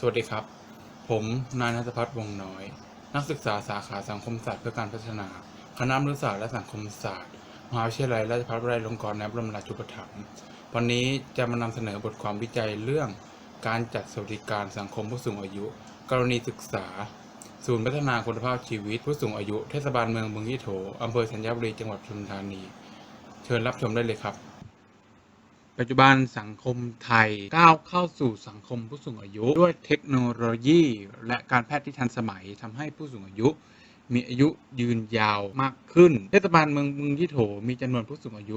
สวัสดีครับ ผมนายนัทพัฒน์วงน้อย นักศึกษาสาขาสังคมศาสตร์เพื่อการพัฒนา คณะมนุษยศาสตร์และสังคมศาสตร์ มหาวิทยาลัยราชภัฏวลัยลงกรณ์ในบรมราชูปถัมภ์ วันนี้จะมานำเสนอบทความวิจัยเรื่องการจัดสวัสดิการสังคมผู้สูงอายุ กรณีศึกษา ศูนย์พัฒนาคุณภาพชีวิตผู้สูงอายุ เทศบาลเมืองบึงยี่โถอำเภอสัญญาบุรี จังหวัดปทุมธานี เชิญรับชมได้เลยครับ ปัจจุบันสังคมไทยก้าวเข้าสู่สังคมผู้สูงอายุ ด้วยเทคโนโลยี และการแพทย์ที่ทันสมัยทำให้ผู้สูงอายุ มีอายุยืนยาวมากขึ้น เทศบาลเมืองบึงยี่โถมีจำนวนผู้สูงอายุ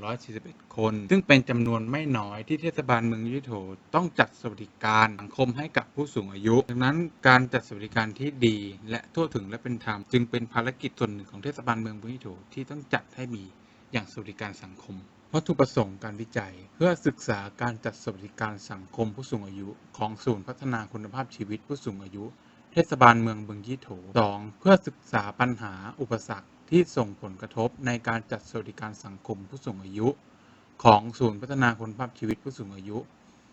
4,141 คน ซึ่งเป็นจำนวนไม่น้อยที่เทศบาลเมืองยี่โถต้องจัดสวัสดิการสังคมให้กับผู้สูงอายุ ดังนั้นการจัดสวัสดิการที่ดี และทั่วถึงและเป็นธรรมจึงเป็นภารกิจส่วนหนึ่งของเทศบาลเมืองบึงยี่โถที่ต้องจัดให้มีอย่างสวัสดิการสังคม วัตถุประสงค์การวิจัย เพื่อศึกษาการจัดสวัสดิการสังคมผู้สูงอายุของศูนย์พัฒนาคุณภาพชีวิตผู้สูงอายุ เทศบาลเมืองบึงยี่โถ 2. เพื่อศึกษาปัญหาอุปสรรคที่ส่งผลกระทบในการจัดสวัสดิการสังคมผู้สูงอายุ ของศูนย์พัฒนาคุณภาพชีวิตผู้สูงอายุ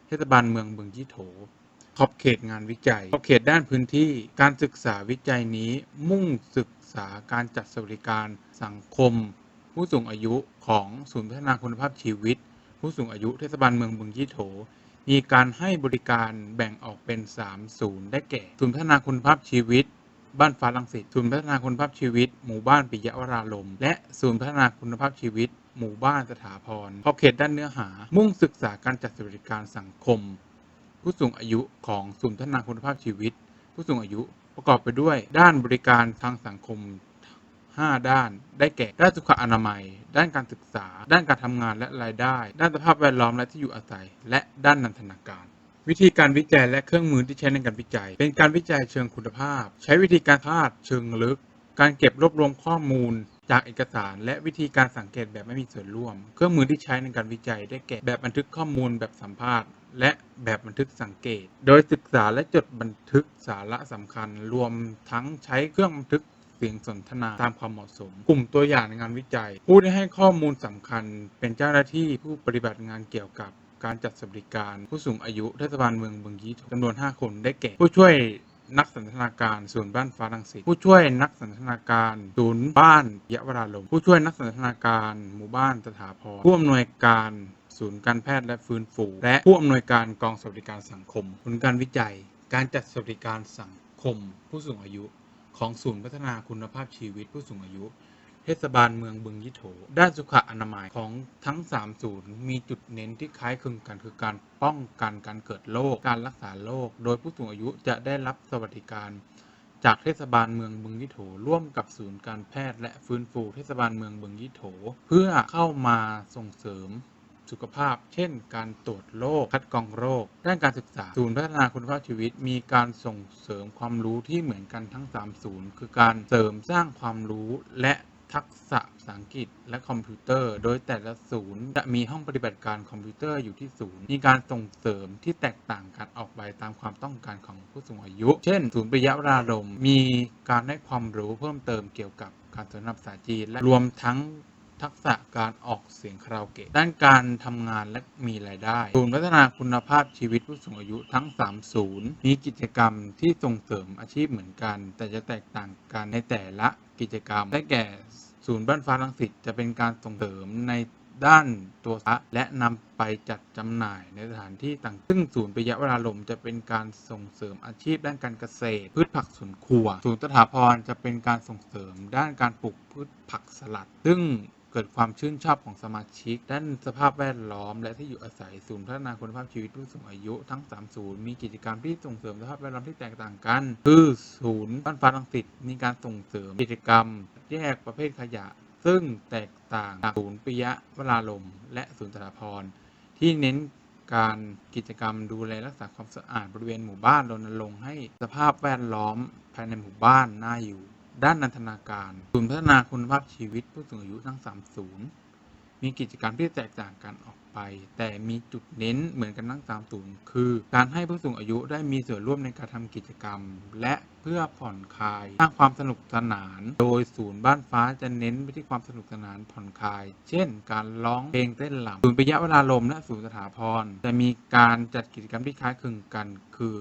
เทศบาลเมืองบึงยี่โถขอบเขตงานวิจัยขอบเขตด้านพื้นที่การศึกษาวิจัยนี้มุ่งศึกษาการจัดสวัสดิการสังคม ผู้สูงอายุของศูนย์พัฒนาคุณภาพชีวิต ผู้สูงอายุเทศบาลเมืองบึงยี่โถ มีการให้บริการแบ่งออกเป็น 3 ศูนย์ได้แก่ ศูนย์พัฒนาคุณภาพชีวิต บ้านฟ้าลังสิตศูนย์พัฒนาคุณภาพชีวิต หมู่บ้านปิยวรารมและศูนย์พัฒนาคุณภาพชีวิต หมู่บ้านสถาพรขอบเขตด้านเนื้อหา มุ่งศึกษาการจัดสวัสดิการสังคม ผู้สูงอายุของศูนย์พัฒนาคุณภาพชีวิต ผู้สูงอายุประกอบไปด้วยด้านบริการทางสังคม 5 ด้าน ได้แก่ ด้านสุขอนามัย ด้านการศึกษา ด้านการทำงานและรายได้ ด้านสภาพแวดล้อมและที่อยู่อาศัย และด้านนันทนาการวิธีการวิจัยและเครื่องมือที่ใช้ในการวิจัย เป็นการวิจัยเชิงคุณภาพ ใช้วิธีการคาดเชิงลึก การเก็บรวบรวมข้อมูล จากเอกสาร และวิธีการสังเกตแบบไม่มีส่วนร่วม เครื่องมือที่ใช้ในการวิจัย ได้แก่แบบบันทึกข้อมูลแบบสัมภาษณ์ และแบบบันทึกสังเกต โดยศึกษาและจดบันทึกสาระสำคัญ รวมทั้งใช้เครื่องบันทึก สียงสนทนาตามความเหมาะสม กลุ่มตัวอย่างในงานวิจัย ผู้ที่ให้ข้อมูลสำคัญ เป็นเจ้าหน้าที่ผู้ปฏิบัติงานเกี่ยวกับการจัดสวัสดิการ ผู้สูงอายุเทศบาลเมืองบึงยี่จำนวน 5 คนได้แก่ ผู้ช่วยนักสันทนาการศูนย์บ้านฟ้ารังสิตผู้ช่วยนักสันทนาการศูนย์บ้านยวราลมผู้ช่วยนักสันทนาการหมู่บ้านสถาพรผู้อำนวยการศูนย์การแพทย์และฟื้นฟู และผู้อำนวยการกองสวัสดิการสังคมผลการวิจัย การจัดสวัสดิการสังคม ผู้สูงอายุ ของศูนย์พัฒนาคุณภาพชีวิตผู้สูงอายุ เทศบาลเมืองบึงยี่โถ ด้านสุขอนามัยของทั้ง 3 ศูนย์ มีจุดเน้นที่คล้ายคลึงกันคือการป้องกันการเกิดโรค การรักษาโรค โดยผู้สูงอายุจะได้รับสวัสดิการ จากเทศบาลเมืองบึงยี่โถ ร่วมกับศูนย์การแพทย์และฟื้นฟูเทศบาลเมืองบึงยี่โถ เพื่อเข้ามาส่งเสริม สุขภาพ เช่น การตรวจโรค คัดกรองโรค ด้านการศึกษา ศูนย์พัฒนาคุณภาพชีวิต มีการส่งเสริมความรู้ที่เหมือนกันทั้ง 3 ศูนย์ คือการเสริมสร้างความรู้และทักษะภาษาอังกฤษและคอมพิวเตอร์ โดยแต่ละศูนย์จะมีห้องปฏิบัติการคอมพิวเตอร์อยู่ที่ศูนย์ มีการส่งเสริมที่แตกต่างกันออกไปตามความต้องการของผู้สูงอายุ เช่น ศูนย์ปิยวรารมมีการให้ความรู้เพิ่มเติมเกี่ยวกับการสนทนภาษาจีนและรวมทั้ง ทักษะการออกเสียงคาราโอเกะ ด้านการทำงานและมีรายได้ ศูนย์พัฒนาคุณภาพชีวิตผู้สูงอายุทั้ง 3 ศูนย์ มีกิจกรรมที่ส่งเสริมอาชีพเหมือนกัน แต่จะแตกต่างกันในแต่ละกิจกรรม ได้แก่ ศูนย์บ้านฟ้ารังสิตจะเป็นการส่งเสริมในด้านตัวสาระและนำไปจัดจำหน่ายในสถานที่ต่าง ซึ่งศูนย์ปิยะวราลมจะเป็นการส่งเสริมอาชีพด้านการเกษตร พืชผักสวนครัว ศูนย์สถาพรจะเป็นการส่งเสริมด้านการปลูกพืชผักสลัด ซึ่ง เกิดความชื่นชอบของสมาชิก ด้านสภาพแวดล้อม และที่อยู่อาศัยศูนย์พัฒนาคุณภาพชีวิตผู้สูงอายุทั้ง 3 ศูนย์มีกิจกรรมที่ส่งเสริมสภาพแวดล้อมที่แตกต่างกัน คือศูนย์บ้านฟ้ารังสิตมีการส่งเสริมกิจกรรม แยกประเภทขยะ ซึ่งแตกต่างจากศูนย์ปิยะวราลมและศูนย์สถาพรที่เน้นการกิจกรรมดูแลรักษาความสะอาดบริเวณหมู่บ้านรณรงค์ให้สภาพแวดล้อมภายในหมู่บ้านน่าอยู่ ด้านนันทนาการศูนย์พัฒนาคุณภาพชีวิตผู้สูงอายุทั้ง 3 ศูนย์ มีกิจกรรมที่แตกต่างกันออกไป แต่มีจุดเน้นเหมือนกันทั้งสามศูนย์ คือ การให้ผู้สูงอายุได้มีส่วนร่วมในการทำกิจกรรม และเพื่อผ่อนคลายสร้างความสนุกสนาน โดยศูนย์บ้านฟ้าจะเน้นไปที่ความสนุกสนานผ่อนคลาย เช่น การร้องเพลงเต้นรำศูนย์ปิยะเวลาลมและศูนย์สถาพรจะมีการจัดกิจกรรมที่คล้ายคลึงกัน คือ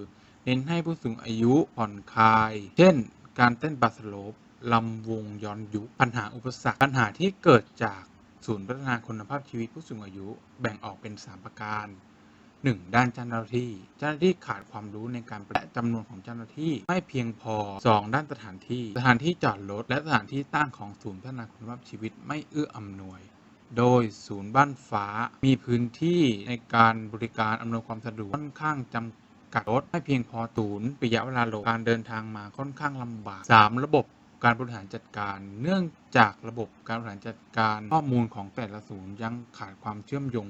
เน้นให้ผู้สูงอายุผ่อนคลาย เช่น การเต้นบาสโลปลำวงย้อนยุคปัญหาอุปสรรค ปัญหาที่เกิดจากศูนย์พัฒนาคุณภาพชีวิตผู้สูงอายุแบ่งออกเป็น 3 ประการ 1. ด้านเจ้าหน้าที่ เจ้าหน้าที่ขาดความรู้ในการและจำนวนของเจ้าหน้าที่ไม่เพียงพอ 2. ด้านสถานที่ สถานที่จอดรถและสถานที่ตั้งของศูนย์พัฒนาคุณภาพชีวิตไม่เอื้ออำนวย โดยศูนย์บ้านฟ้ามีพื้นที่ในการบริการอำนวยความสะดวกค่อนข้างจำ กัดรถไม่เพียงพอศูนย์ปิยะเวลาลงการเดินทางมาค่อนข้างลำบาก 3. ระบบการบริหารจัดการ เนื่องจากระบบการบริหารจัดการข้อมูลของแต่ละศูนย์ยังขาดความเชื่อมโยง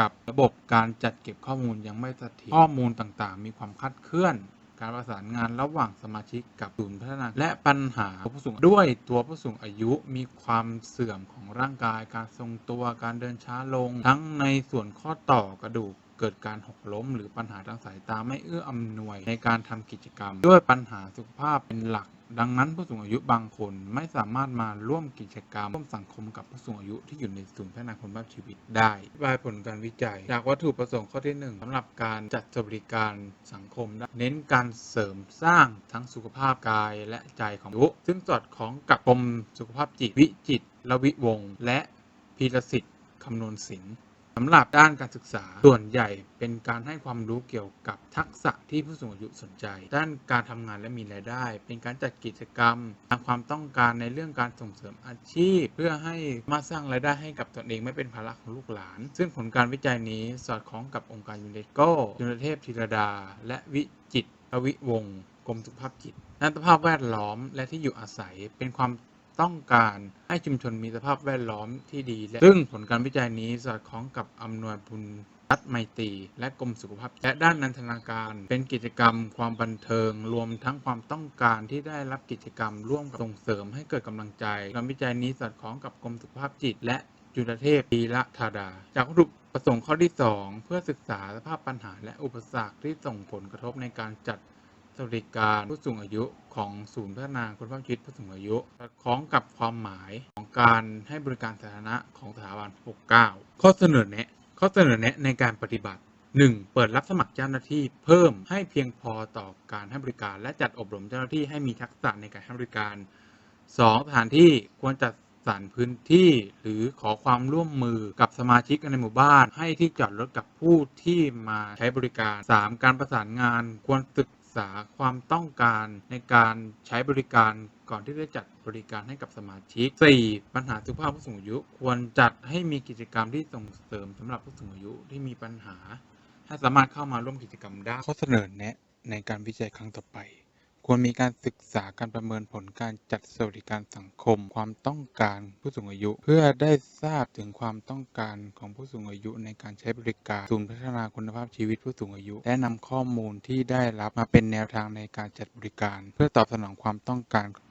กับระบบการจัดเก็บข้อมูลยังไม่เสถียรข้อมูลต่างๆ มีความคลาดเคลื่อน การประสานงานระหว่างสมาชิกกับศูนย์พัฒนา และปัญหาผู้สูงด้วยตัวผู้สูงอายุมีความเสื่อมของร่างกาย การทรงตัวการเดินช้าลง ทั้งในส่วนข้อต่อกระดูก เกิดการหกล้ม หรือปัญหาทางสายตาไม่เอื้ออำนวยในการทำกิจกรรม ด้วยปัญหาสุขภาพเป็นหลัก ดังนั้นผู้สูงอายุบางคนไม่สามารถมาร่วมกิจกรรม ร่วมสังคมกับผู้สูงอายุที่อยู่ในศูนย์พัฒนาคุณภาพชีวิตได้อธิบายผลการวิจัย จากวัตถุประสงค์ข้อที่ 1สำหรับการจัดสวัสดิการสังคม เน้นการเสริมสร้างทั้งสุขภาพกายและใจของยุซึ่งสอดคล้องกับกรมสุขภาพจิตวิจิตรลวิวงและพีรสิทธิ์คำนวณสิน สำหรับด้านการศึกษาส่วนใหญ่เป็นการให้ความรู้เกี่ยวกับทักษะที่ผู้สูงอายุสนใจ ด้านการทำงานและมีรายได้ เป็นการจัดกิจกรรมตามความต้องการในเรื่องการส่งเสริมอาชีพ เพื่อให้มาสร้างรายได้ให้กับตนเองไม่เป็นภาระของลูกหลาน ซึ่งผลการวิจัยนี้สอดคล้องกับองค์การยูเนสโกจุลเทพธีรดา และวิจิตรวิวงศ์กรมสุขภาพจิตด้านสภาพแวดล้อมและที่อยู่อาศัยเป็นความ ต้องการให้ชุมชนมีสภาพแวดล้อมที่ดีและซึ่งผลการวิจัยนี้สอดคล้องกับอำนวยบุญรัฐไมตรีและกรมสุขภาพ และด้านนันทนาการ เป็นกิจกรรมความบันเทิง รวมทั้งความต้องการที่ได้รับกิจกรรมร่วมกับส่งเสริมให้เกิดกำลังใจการวิจัยนี้สอดคล้องกับกรมสุขภาพจิต และจุลเทพธีรธาดา จากวัตถุประสงค์ข้อที่ 2 เพื่อศึกษาสภาพปัญหาและอุปสรรคที่ส่งผลกระทบในการจัด สวัสดิการผู้สูงอายุของศูนย์พัฒนาคุณภาพชีวิตผู้สูงอายุสอดคล้องกับความหมายของการให้บริการสาธารณะของสถาบัน 69 ข้อเสนอแนะข้อเสนอแนะในการปฏิบัติ 1. เปิดรับสมัครเจ้าหน้าที่เพิ่มให้เพียงพอต่อการให้บริการ และจัดอบรมเจ้าหน้าที่ให้มีทักษะในการให้บริการ 2. สถานที่ควรจัดสรรพื้นที่หรือขอความร่วมมือกับสมาชิกในหมู่บ้าน ให้ที่จอดรถกับผู้ที่มาใช้บริการ 3. การประสานงานควรศึก ษาความต้องการในการใช้บริการก่อนที่จะจัดบริการให้กับสมาชิก 4. ปัญหาสุขภาพผู้สูงอายุ ควรจัดให้มีกิจกรรมที่ส่งเสริมสำหรับผู้สูงอายุที่มีปัญหา ให้สามารถเข้ามาร่วมกิจกรรมได้ข้อเสนอแนะในการวิจัยครั้งต่อไป ควรมีการศึกษาการประเมินผลการจัดสวัสดิการสังคม ความต้องการผู้สูงอายุ เพื่อได้ทราบถึงความต้องการของผู้สูงอายุในการใช้บริการศูนย์พัฒนาคุณภาพชีวิตผู้สูงอายุ และนำข้อมูลที่ได้รับมาเป็นแนวทางในการจัดบริการ เพื่อตอบสนองความต้องการ